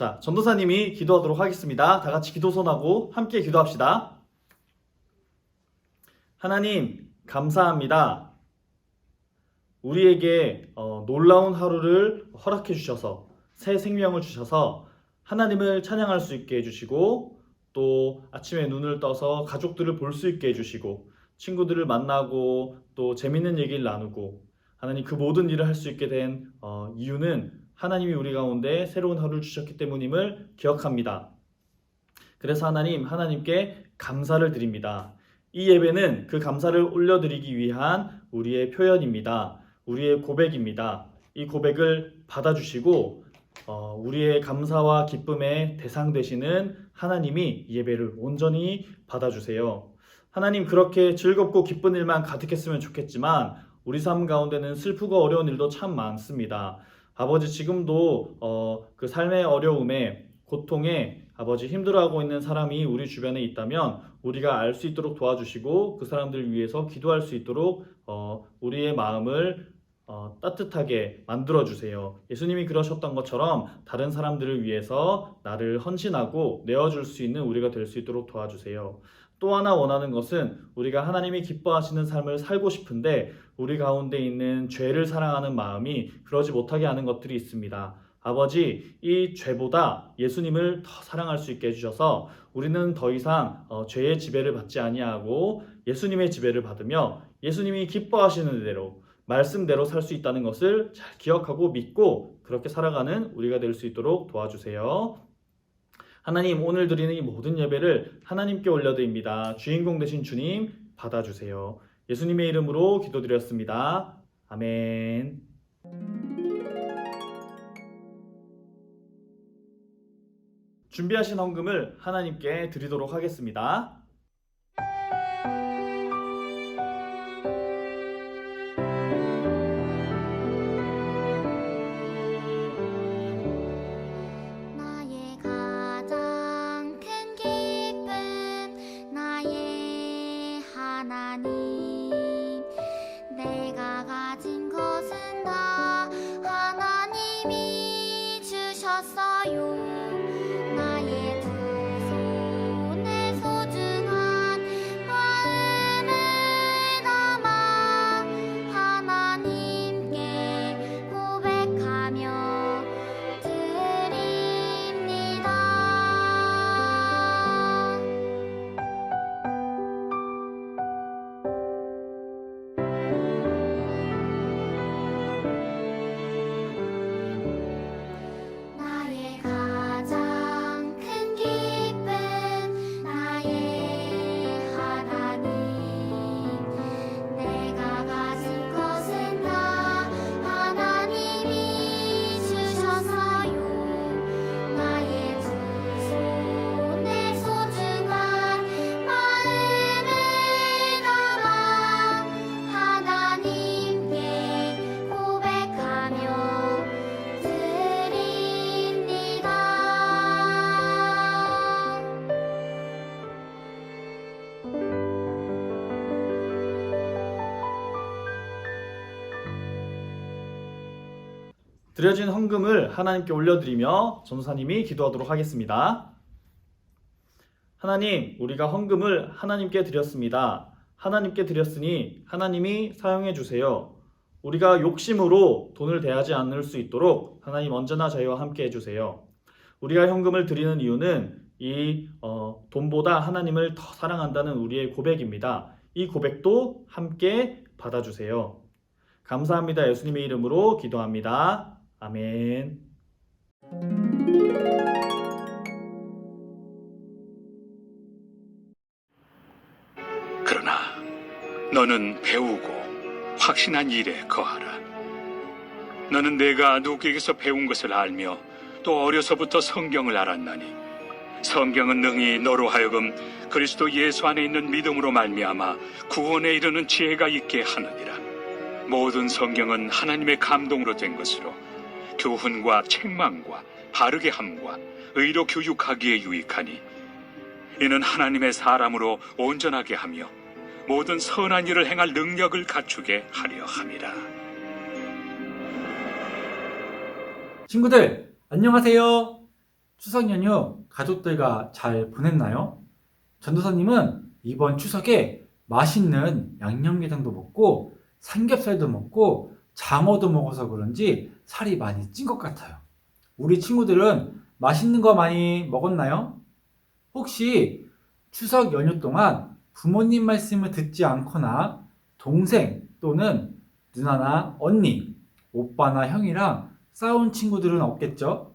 자, 전도사님이 기도하도록 하겠습니다. 다 같이 기도선하고 함께 기도합시다. 하나님, 감사합니다. 우리에게 어, 놀라운 하루를 허락해 주셔서 새 생명을 주셔서 하나님을 찬양할 수 있게 해주시고 또 아침에 눈을 떠서 가족들을 볼 수 있게 해주시고 친구들을 만나고 또 재밌는 얘기를 나누고 하나님 그 모든 일을 할 수 있게 된 어, 이유는 하나님이 우리 가운데 새로운 하루를 주셨기 때문임을 기억합니다. 그래서 하나님 하나님께 감사를 드립니다. 이 예배는 그 감사를 올려드리기 위한 우리의 표현입니다. 우리의 고백입니다. 이 고백을 받아주시고 어, 우리의 감사와 기쁨의 대상 되시는 하나님이 이 예배를 온전히 받아주세요. 하나님 그렇게 즐겁고 기쁜 일만 가득했으면 좋겠지만 우리 삶 가운데는 슬프고 어려운 일도 참 많습니다. 아버지 지금도 어, 그 삶의 어려움에 고통에 아버지 힘들어하고 있는 사람이 우리 주변에 있다면 우리가 알 수 있도록 도와주시고 그 사람들 위해서 기도할 수 있도록 어, 우리의 마음을 어, 따뜻하게 만들어 주세요. 예수님이 그러셨던 것처럼 다른 사람들을 위해서 나를 헌신하고 내어줄 수 있는 우리가 될 수 있도록 도와주세요. 또 하나 원하는 것은 우리가 하나님이 기뻐하시는 삶을 살고 싶은데 우리 가운데 있는 죄를 사랑하는 마음이 그러지 못하게 하는 것들이 있습니다. 아버지, 이 죄보다 예수님을 더 사랑할 수 있게 해주셔서 우리는 더 이상 어, 죄의 지배를 받지 아니하고 예수님의 지배를 받으며 예수님이 기뻐하시는 대로 말씀대로 살 수 있다는 것을 잘 기억하고 믿고 그렇게 살아가는 우리가 될 수 있도록 도와주세요. 하나님 오늘 드리는 이 모든 예배를 하나님께 올려드립니다. 주인공 되신 주님 받아주세요. 예수님의 이름으로 기도드렸습니다. 아멘. 준비하신 헌금을 하나님께 드리도록 하겠습니다. 주 드려진 헌금을 하나님께 올려드리며 전사님이 기도하도록 하겠습니다. 하나님, 우리가 헌금을 하나님께 드렸습니다. 하나님께 드렸으니 하나님이 사용해 주세요. 우리가 욕심으로 돈을 대하지 않을 수 있도록 하나님 언제나 저희와 함께 해주세요. 우리가 현금을 드리는 이유는 이 어, 돈보다 하나님을 더 사랑한다는 우리의 고백입니다. 이 고백도 함께 받아주세요. 감사합니다. 예수님의 이름으로 기도합니다. 아멘. 그러나 너는 배우고 확신한 일에 거하라. 너는 내가 누구에게서 배운 것을 알며 또 어려서부터 성경을 알았나니 성경은 능히 너로 하여금 그리스도 예수 안에 있는 믿음으로 말미암아 구원에 이르는 지혜가 있게 하느니라. 모든 성경은 하나님의 감동으로 된 것으로 교훈과 책망과 바르게 함과 의로 교육하기에 유익하니 이는 하나님의 사람으로 온전하게 하며 모든 선한 일을 행할 능력을 갖추게 하려 함이라. 친구들, 안녕하세요. 추석 연휴 가족들과 잘 보냈나요? 전도사님은 이번 추석에 맛있는 양념게장도 먹고 삼겹살도 먹고 장어도 먹어서 그런지 살이 많이 찐 것 같아요. 우리 친구들은 맛있는 거 많이 먹었나요? 혹시 추석 연휴 동안 부모님 말씀을 듣지 않거나 동생 또는 누나나 언니, 오빠나 형이랑 싸운 친구들은 없겠죠?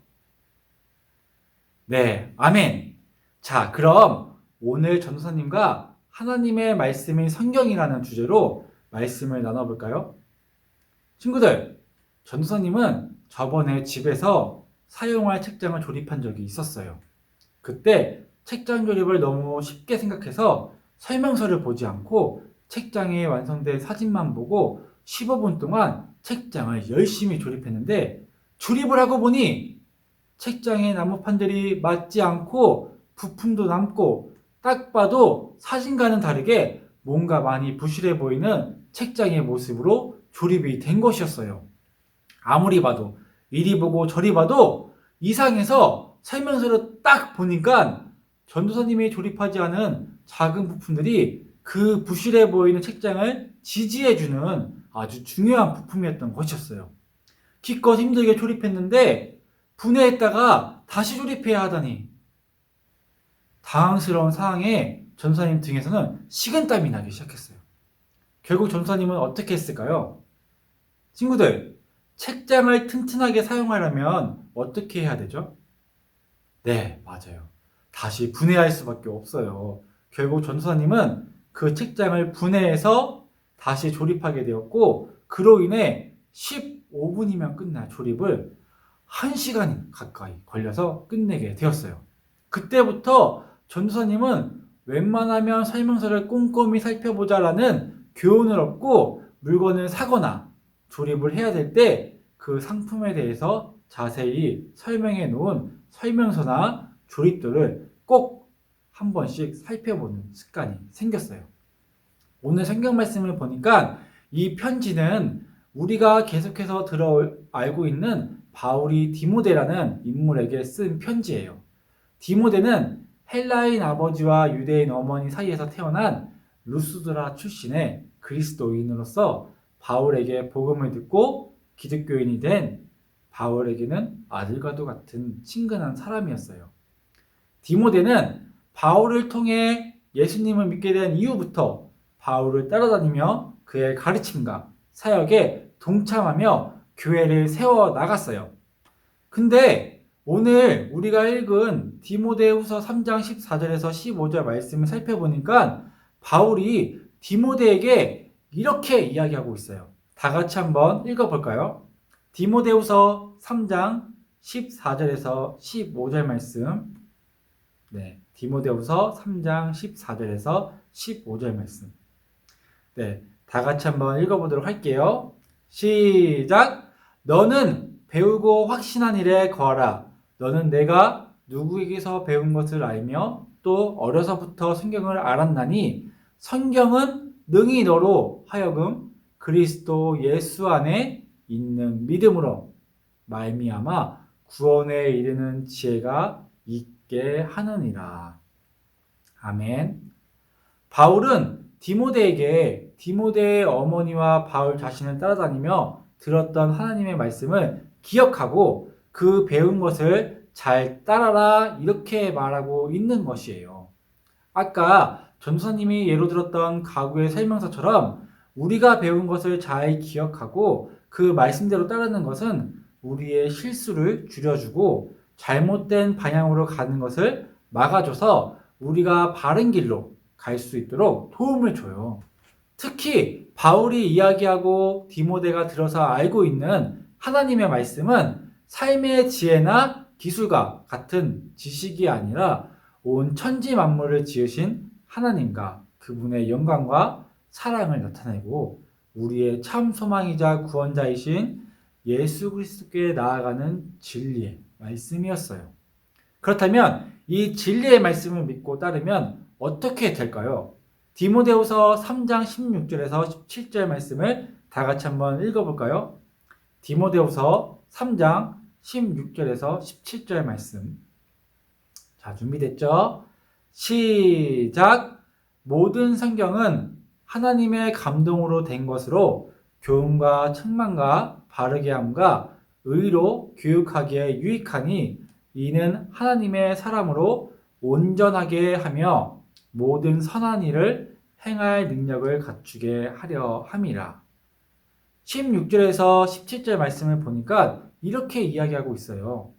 네, 아멘. 자, 그럼 오늘 전도사님과 하나님의 말씀인 성경이라는 주제로 말씀을 나눠볼까요? 친구들, 전도사님은 저번에 집에서 사용할 책장을 조립한 적이 있었어요. 그때 책장 조립을 너무 쉽게 생각해서 설명서를 보지 않고 책장에 완성된 사진만 보고 15분 동안 책장을 열심히 조립했는데 조립을 하고 보니 책장의 나무판들이 맞지 않고 부품도 남고 딱 봐도 사진과는 다르게 뭔가 많이 부실해 보이는 책장의 모습으로 조립이 된 것이었어요. 아무리 봐도 이리 보고 저리 봐도 이상해서 설명서를 딱 보니까 전도사님이 조립하지 않은 작은 부품들이 그 부실해 보이는 책장을 지지해주는 아주 중요한 부품이었던 것이었어요. 기껏 힘들게 조립했는데 분해했다가 다시 조립해야 하다니 당황스러운 상황에 전사님 등에서는 식은땀이 나기 시작했어요. 결국 전사님은 어떻게 했을까요? 친구들, 책장을 튼튼하게 사용하려면 어떻게 해야 되죠? 네, 맞아요. 다시 분해할 수밖에 없어요. 결국 전사님은 그 책장을 분해해서 다시 조립하게 되었고, 그로 인해 15분이면 끝날 조립을 1시간 가까이 걸려서 끝내게 되었어요. 그때부터 전도사님은 웬만하면 설명서를 꼼꼼히 살펴보자라는 교훈을 얻고 물건을 사거나 조립을 해야 될 때 그 상품에 대해서 자세히 설명해 놓은 설명서나 조립도를 꼭 한 번씩 살펴보는 습관이 생겼어요. 오늘 성경 말씀을 보니까 이 편지는 우리가 계속해서 들어 알고 있는 바울이 디모데라는 인물에게 쓴 편지예요. 디모데는 헬라인 아버지와 유대인 어머니 사이에서 태어난 루스드라 출신의 그리스도인으로서 바울에게 복음을 듣고 기독교인이 된 바울에게는 아들과도 같은 친근한 사람이었어요. 디모데는 바울을 통해 예수님을 믿게 된 이후부터 바울을 따라다니며 그의 가르침과 사역에 동참하며 교회를 세워 나갔어요. 근데 오늘 우리가 읽은 디모데후서 3장 14절에서 15절 말씀을 살펴보니까 바울이 디모데에게 이렇게 이야기하고 있어요. 다 같이 한번 읽어볼까요? 디모데후서 3장 14절에서 15절 말씀. 네, 디모데후서 3장 14절에서 15절 말씀. 네, 다 같이 한번 읽어보도록 할게요. 시작. 너는 배우고 확신한 일에 거하라. 너는 내가 누구에게서 배운 것을 알며 또 어려서부터 성경을 알았나니 성경은 능히 너로 하여금 그리스도 예수 안에 있는 믿음으로 말미암아 구원에 이르는 지혜가 있게 하느니라. 아멘. 바울은 디모데에게 디모데의 어머니와 바울 자신을 따라다니며 들었던 하나님의 말씀을 기억하고 그 배운 것을 잘 따라라 이렇게 말하고 있는 것이에요. 아까 전사님이 예로 들었던 가구의 설명서처럼 우리가 배운 것을 잘 기억하고 그 말씀대로 따르는 것은 우리의 실수를 줄여주고 잘못된 방향으로 가는 것을 막아줘서 우리가 바른 길로 갈 수 있도록 도움을 줘요. 특히 바울이 이야기하고 디모데가 들어서 알고 있는 하나님의 말씀은 삶의 지혜나 기술과 같은 지식이 아니라 온 천지 만물을 지으신 하나님과 그분의 영광과 사랑을 나타내고 우리의 참 소망이자 구원자이신 예수 그리스도께 나아가는 진리의 말씀이었어요. 그렇다면 이 진리의 말씀을 믿고 따르면 어떻게 될까요? 디모데후서 3장 16절에서 17절 말씀을 다 같이 한번 읽어볼까요? 디모데후서 3장 16절에서 17절 말씀. 자, 준비됐죠? 시작! 모든 성경은 하나님의 감동으로 된 것으로 교훈과 책망과 바르게 함과 의로 교육하기에 유익하니 이는 하나님의 사람으로 온전하게 하며 모든 선한 일을 행할 능력을 갖추게 하려 함이라. 16절에서 17절 말씀을 보니까 이렇게 이야기하고 있어요.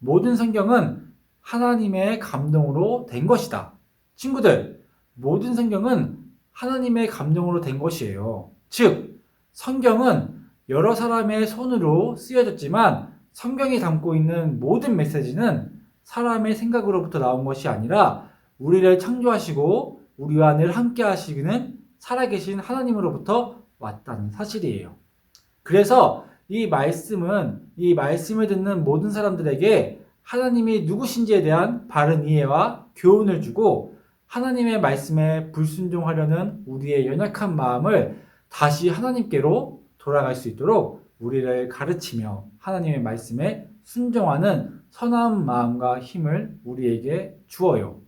모든 성경은 하나님의 감동으로 된 것이다. 친구들, 모든 성경은 하나님의 감동으로 된 것이에요. 즉, 성경은 여러 사람의 손으로 쓰여졌지만 성경이 담고 있는 모든 메시지는 사람의 생각으로부터 나온 것이 아니라 우리를 창조하시고 우리와 늘 함께 하시는 살아계신 하나님으로부터 왔다는 사실이에요. 그래서 이 말씀은 이 말씀을 듣는 모든 사람들에게 하나님이 누구신지에 대한 바른 이해와 교훈을 주고 하나님의 말씀에 불순종하려는 우리의 연약한 마음을 다시 하나님께로 돌아갈 수 있도록 우리를 가르치며 하나님의 말씀에 순종하는 선한 마음과 힘을 우리에게 주어요.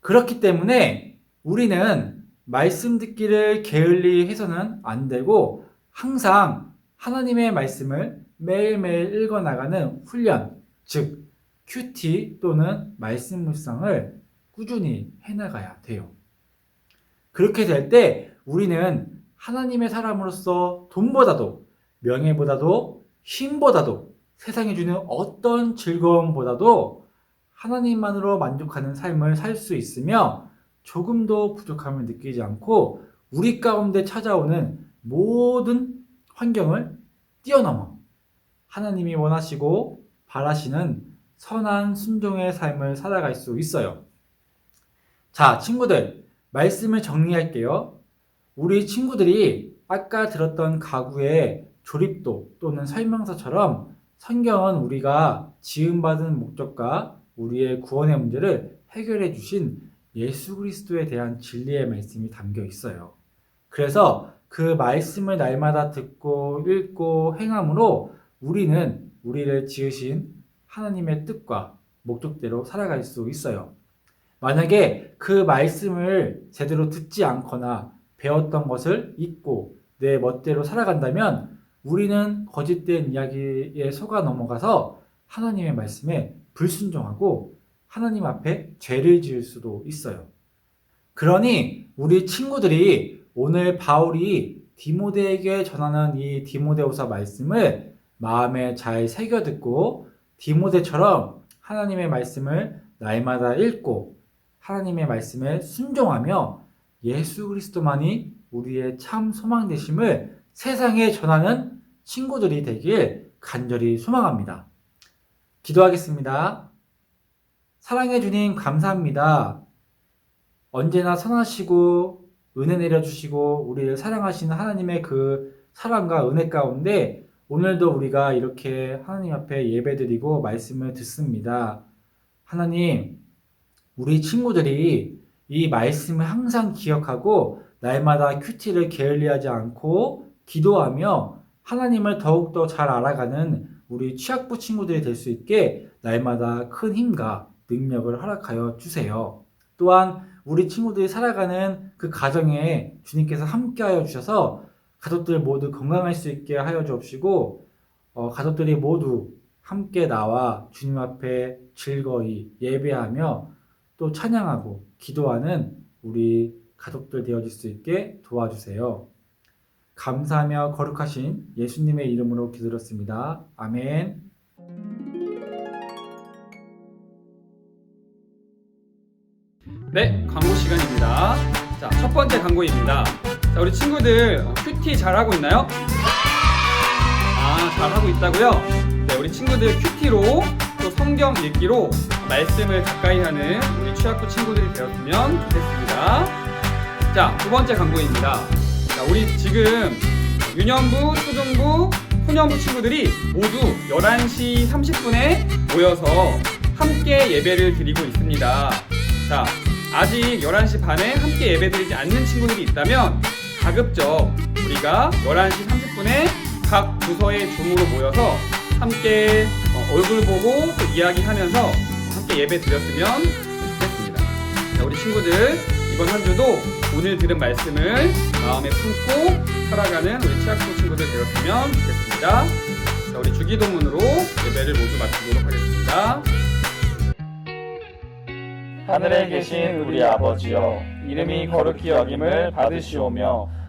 그렇기 때문에 우리는 말씀 듣기를 게을리 해서는 안 되고 항상 하나님의 말씀을 매일매일 읽어 나가는 훈련, 즉 큐티 또는 말씀 묵상을 꾸준히 해 나가야 돼요. 그렇게 될 때 우리는 하나님의 사람으로서 돈보다도 명예보다도 힘보다도 세상에 주는 어떤 즐거움보다도 하나님만으로 만족하는 삶을 살 수 있으며 조금도 부족함을 느끼지 않고 우리 가운데 찾아오는 모든 환경을 뛰어넘어 하나님이 원하시고 바라시는 선한 순종의 삶을 살아갈 수 있어요. 자, 친구들, 말씀을 정리할게요. 우리 친구들이 아까 들었던 가구의 조립도 또는 설명서처럼 성경은 우리가 지음받은 목적과 우리의 구원의 문제를 해결해 주신 예수 그리스도에 대한 진리의 말씀이 담겨 있어요. 그래서 그 말씀을 날마다 듣고 읽고 행함으로 우리는 우리를 지으신 하나님의 뜻과 목적대로 살아갈 수 있어요. 만약에 그 말씀을 제대로 듣지 않거나 배웠던 것을 잊고 내 멋대로 살아간다면 우리는 거짓된 이야기에 속아 넘어가서 하나님의 말씀에 불순종하고 하나님 앞에 죄를 지을 수도 있어요. 그러니 우리 친구들이 오늘 바울이 디모데에게 전하는 이 디모데후서 말씀을 마음에 잘 새겨 듣고 디모데처럼 하나님의 말씀을 날마다 읽고 하나님의 말씀에 순종하며 예수 그리스도만이 우리의 참 소망 되심을 세상에 전하는 친구들이 되길 간절히 소망합니다. 기도하겠습니다. 사랑해 주님 감사합니다. 언제나 선하시고 은혜 내려주시고 우리를 사랑하시는 하나님의 그 사랑과 은혜 가운데 오늘도 우리가 이렇게 하나님 앞에 예배드리고 말씀을 듣습니다. 하나님, 우리 친구들이 이 말씀을 항상 기억하고 날마다 큐티를 게을리하지 않고 기도하며 하나님을 더욱더 잘 알아가는 우리 취학부 친구들이 될 수 있게 날마다 큰 힘과 능력을 허락하여 주세요. 또한 우리 친구들이 살아가는 그 가정에 주님께서 함께하여 주셔서 가족들 모두 건강할 수 있게 하여 주옵시고 어, 가족들이 모두 함께 나와 주님 앞에 즐거이 예배하며 또 찬양하고 기도하는 우리 가족들 되어질 수 있게 도와주세요. 감사하며 거룩하신 예수님의 이름으로 기도드렸습니다. 아멘. 네, 광고 시간입니다. 자, 첫 번째 광고입니다. 자, 우리 친구들 어, 큐티 잘하고 있나요? 아, 잘하고 있다고요? 네, 우리 친구들 큐티로 또 성경 읽기로 말씀을 가까이 하는 우리 취학부 친구들이 되었으면 좋겠습니다. 자, 두 번째 광고입니다. 자, 우리 지금 유년부, 초등부, 소년부 친구들이 모두 11시 30분에 모여서 함께 예배를 드리고 있습니다. 자, 아직 11시 반에 함께 예배 드리지 않는 친구들이 있다면 가급적 우리가 11시 30분에 각 부서의 줌으로 모여서 함께 어, 얼굴 보고 또 이야기하면서 함께 예배 드렸으면 좋겠습니다. 자, 우리 친구들 이번 한 주도 오늘 들은 말씀을 마음에 품고 살아가는 우리 치학도 친구들 되었으면 좋겠습니다. 자, 우리 주기도문으로 예배를 모두 마치도록 하겠습니다. 하늘에 계신 우리 아버지여 이름이 거룩히 여김을 받으시오며